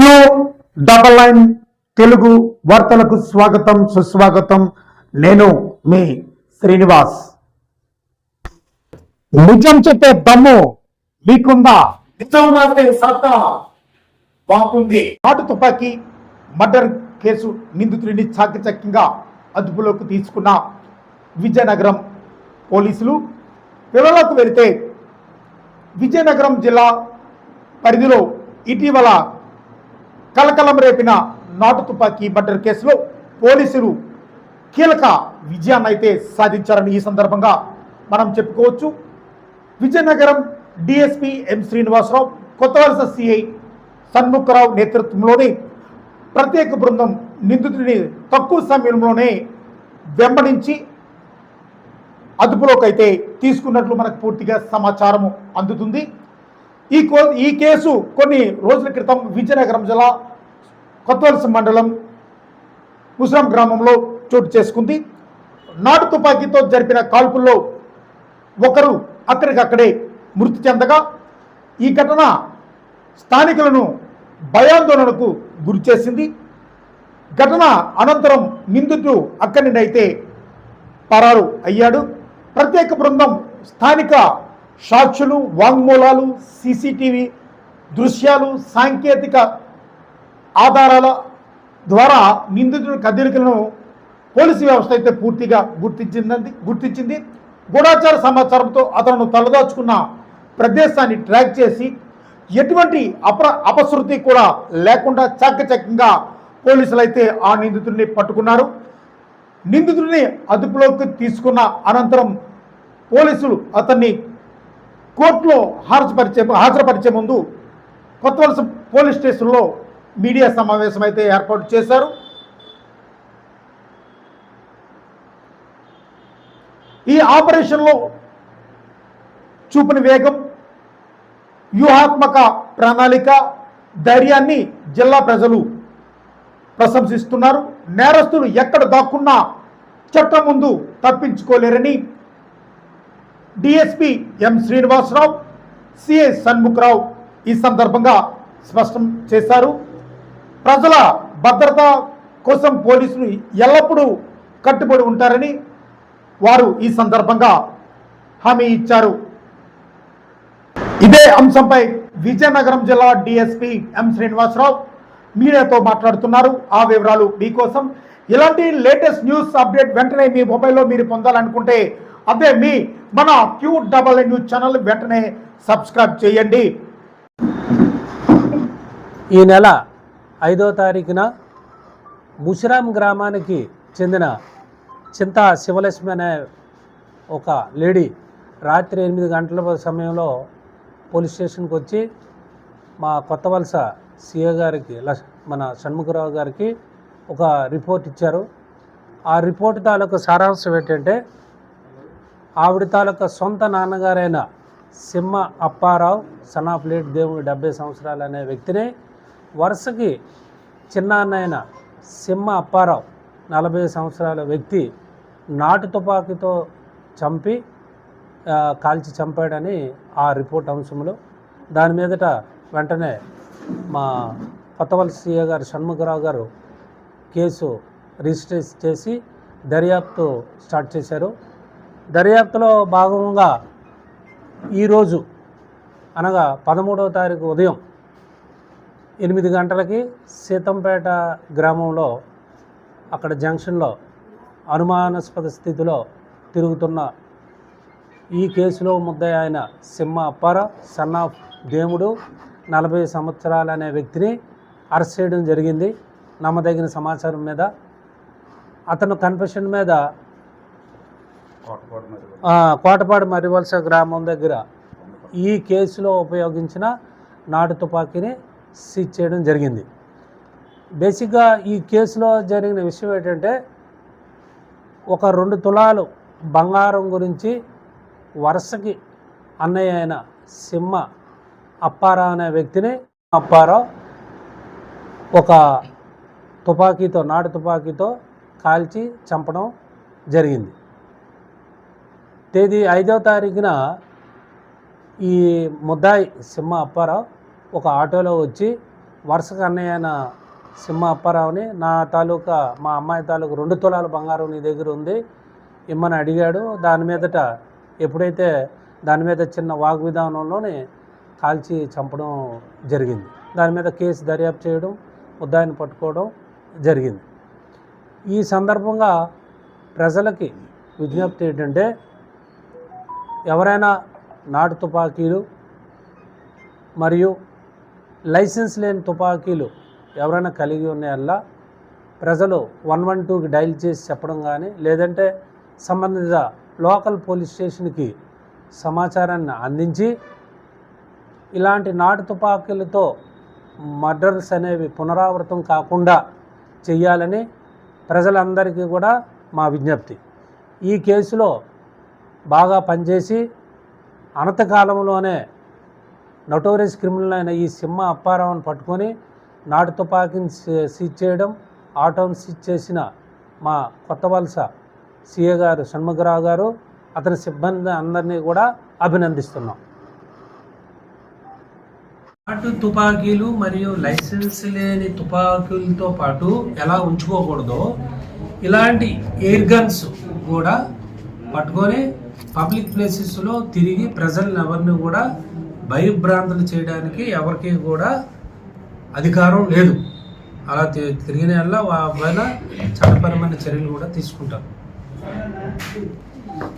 Queue double line Telugu వార్తలకు స్వాగతం సుస్వాగతం. నేను మీ శ్రీనివాస్. నిజం చెప్పే దమ్ము మీకుందా? నిజం సత్తా బాగుంది. నాటు తుపాకీ మర్డర్ కేసు నిందితుడిని చాకచక్యంగా అదుపులోకి తీసుకున్న విజయనగరం పోలీసులు వివరాలకు వెళితే విజయనగరం జిల్లా పరిధిలో ఇటీవల కలకలం రేపిన నాటు తుపాకీ మర్డర్ కేసులో పోలీసులు కీలక విజయాన్ని అయితే సాధించారని ఈ సందర్భంగా మనం చెప్పుకోవచ్చు. విజయనగరం డిఎస్పి ఎం శ్రీనివాసరావు కొత్త వలస సిఐ షణ్ముఖరావు నేతృత్వంలోని ప్రత్యేక బృందం నిందితుడిని తక్కువ సమయంలోనే వెంబడించి అదుపులోకి అయితే తీసుకున్నట్లు మనకు పూర్తిగా సమాచారం అందుతుంది. ఈ కో ఈ కేసు కొన్ని రోజుల క్రితం విజయనగరం జిల్లా కొత్తవలస మండలం ముసరం గ్రామంలో చోటు చేసుకుంది. నాటు తుపాకీతో జరిపిన కాల్పుల్లో ఒకరు అక్కడికక్కడే మృతి చెందగా ఈ ఘటన స్థానికులను భయాందోళనకు గురిచేసింది ఘటన అనంతరం నిందితుడు అక్కడి నుండి అయితే పరారు అయ్యాడు. ప్రత్యేక బృందం స్థానిక సాక్షులు వాంగ్మూలాలు సీసీటీవీ దృశ్యాలు సాంకేతిక ఆధారాల ద్వారా నిందితుడి కదలికలను పోలీసు వ్యవస్థ అయితే పూర్తిగా గుర్తించిందండి గుర్తించింది. గూఢాచార సమాచారంతో అతను తలదాచుకున్న ప్రదేశాన్ని ట్రాక్ చేసి ఎటువంటి అప్ర అపశృతి కూడా లేకుండా చాకచక్యంగా పోలీసులు అయితే ఆ నిందితుడిని పట్టుకున్నారు. నిందితుడిని అదుపులోకి తీసుకున్న అనంతరం పోలీసులు అతన్ని కోర్టులో హాజరుపరిచే హాజరుపరిచే ముందు కొత్త వలస పోలీస్ స్టేషన్లో మీడియా సమావేశం అయితే ఏర్పాటు చేశారు. ఈ ఆపరేషన్లో చూపిన వేగం వ్యూహాత్మక ప్రణాళిక ధైర్యాన్ని జిల్లా ప్రజలు ప్రశంసిస్తున్నారు. నేరస్తులు ఎక్కడ దాక్కున్నా చట్టం ముందు తప్పించుకోలేరని DSP M Srinivasarao CI Shanmukharao ఈ సందర్భంగా స్పష్టం చేశారు. ప్రజల భద్రత కోసం పోలీసులు ఎల్లప్పుడూ కట్టుబడి ఉంటారని వారు ఈ సందర్భంగా హామీ ఇచ్చారు. ఇదే అంశంపై విజయనగరం జిల్లా డిఎస్పీ ఎం శ్రీనివాసరావు మీడియాతో మాట్లాడుతున్నారు. ఆ వివరాలు మీకోసం ఇలాంటి లేటెస్ట్ న్యూస్ అప్డేట్ వెంటనే మీ మొబైల్లో మీరు పొందాలనుకుంటే అదే మీ మన క్యూ డబల్ న్యూస్ ఛానల్ వెంటనే సబ్స్క్రైబ్ చేయండి. ఈ నెల ఐదో తారీఖున ముషిరాం గ్రామానికి చెందిన చింతా శివలక్ష్మి అనే ఒక లేడీ రాత్రి ఎనిమిది గంటల సమయంలో పోలీస్ స్టేషన్కి వచ్చి మా కొత్త వలస సిఏ గారికి మన షణ్ముఖరావు గారికి ఒక రిపోర్ట్ ఇచ్చారు. ఆ రిపోర్ట్ తాలూకు సారాంశం ఏంటంటే ఆవిడ తాలూకా సొంత నాన్నగారైన Simha Apparao son of late Devudu డెబ్బై సంవత్సరాలు అనే వ్యక్తిని వరుసకి చిన్నాన్నైన సింహ అప్పారావు నలభై సంవత్సరాల వ్యక్తి నాటు తుపాకీతో చంపి కాల్చి చంపాడని ఆ రిపోర్ట్ అంశంలో. దాని మీదట వెంటనే మా కొత్తవలస సీఏ గారు షణ్ముఖరావు గారు కేసు రిజిస్టర్ చేసి దర్యాప్తు స్టార్ట్ చేశారు. దర్యాప్తులో భాగంగా ఈరోజు అనగా పదమూడవ తారీఖు ఉదయం ఎనిమిది గంటలకి సీతంపేట గ్రామంలో అక్కడ జంక్షన్లో అనుమానాస్పద స్థితిలో తిరుగుతున్న ఈ కేసులో ముద్దాయి ఆయన సింహ అప్పార సన్ ఆఫ్ దేవుడు నలభై సంవత్సరాలు అనే వ్యక్తిని అరెస్ట్ చేయడం జరిగింది. నమ్మదగిన సమాచారం మీద అతను కన్ఫెషన్ మీద కోటపాడు మరివలస గ్రామం దగ్గర ఈ కేసులో ఉపయోగించిన నాటు తుపాకీని సీజ్ చేయడం జరిగింది. బేసిక్గా ఈ కేసులో జరిగిన విషయం ఏంటంటే ఒక రెండు తులాలు బంగారం గురించి వరుసకి అన్నయ్య అయిన సింహ అప్పారా అనే వ్యక్తిని అప్పారావు ఒక తుపాకీతో నాటు తుపాకీతో కాల్చి చంపడం జరిగింది. తేదీ ఐదవ తారీఖున ఈ ముద్దాయి సింహ అప్పారావు ఒక ఆటోలో వచ్చి వరుసగా అన్నయ్య అయిన సింహ అప్పారావుని నా తాలూకా మా అమ్మాయి తాలూకా రెండు తులాల బంగారం నీ దగ్గర ఉంది ఇమ్మని అడిగాడు. దాని మీదట ఎప్పుడైతే దాని మీద చిన్న వాగ్విధానంలోనే కాల్చి చంపడం జరిగింది. దాని మీద కేసు దర్యాప్తు చేయడం ముద్దాయిని పట్టుకోవడం జరిగింది. ఈ సందర్భంగా ప్రజలకి విజ్ఞప్తి ఏంటంటే ఎవరైనా నాటు తుపాకీలు మరియు లైసెన్స్ లేని తుపాకీలు ఎవరైనా కలిగి ఉన్నాయల్లా? ప్రజలు వన్ వన్ టూకి డైల్ చేసి చెప్పడం కానీ లేదంటే సంబంధిత లోకల్ పోలీస్ స్టేషన్కి సమాచారాన్ని అందించి ఇలాంటి నాటు తుపాకీలతో మర్డర్స్ అనేవి పునరావృతం కాకుండా చెయ్యాలని ప్రజలందరికీ కూడా మా విజ్ఞప్తి. ఈ కేసులో బాగా పనిచేసి అనతకాలంలోనే నటోరియస్ క్రిమినల్ అయిన ఈ సింహ అప్పారావును పట్టుకొని నాటు తుపాకీని సీజ్ చేయడం ఆటోను సీజ్ చేసిన మా కొత్త వలస సిఏ గారు షణ్ముఖరావు గారు అతని సిబ్బంది అందరినీ కూడా అభినందిస్తున్నాం. నాటు తుపాకీలు మరియు లైసెన్స్ లేని తుపాకీలతో పాటు ఎలా ఉంచుకోకూడదో ఇలాంటి ఎయిర్ గన్స్ కూడా పట్టుకొని పబ్లిక్ ప్లేసెస్లో తిరిగి ప్రజలను ఎవరిని కూడా భయభ్రాంతులు చేయడానికి ఎవరికి కూడా అధికారం లేదు. అలా తి- తిరిగిన వల్ల పైన చట్టపరమైన చర్యలు కూడా తీసుకుంటారు.